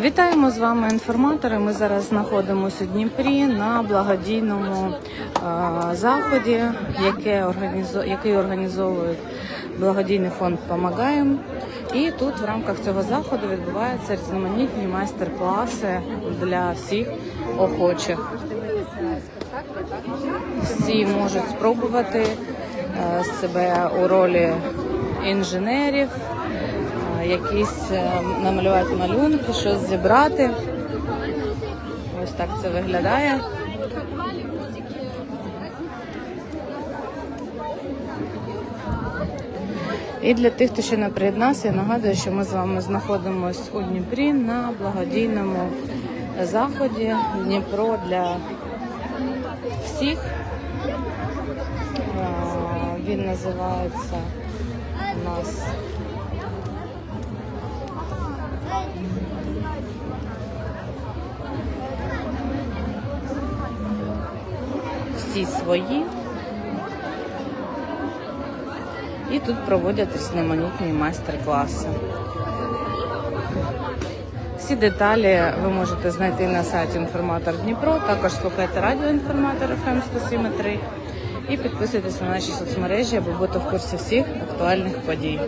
Вітаємо з вами інформатори. Ми зараз знаходимося у Дніпрі на благодійному заході, який організовує благодійний фонд Помагаємо. І тут в рамках цього заходу відбуваються різноманітні майстер-класи для всіх охочих. Всі можуть спробувати е, себе у ролі інженерів, е, якісь е, намалювати малюнки, щось зібрати. Ось так це виглядає. І для тих, хто ще не приєднався, я нагадую, що ми з вами знаходимося у Дніпрі на благодійному заході Дніпро для всіх. Він називається у нас всі свої. І тут проводять різноманітні майстер-класи. Всі деталі ви можете знайти на сайті Інформатор Дніпро. Також слухайте радіо Інформатор FM 107.3 і підписуйтесь на наші соцмережі, аби бути в курсі всіх актуальних подій.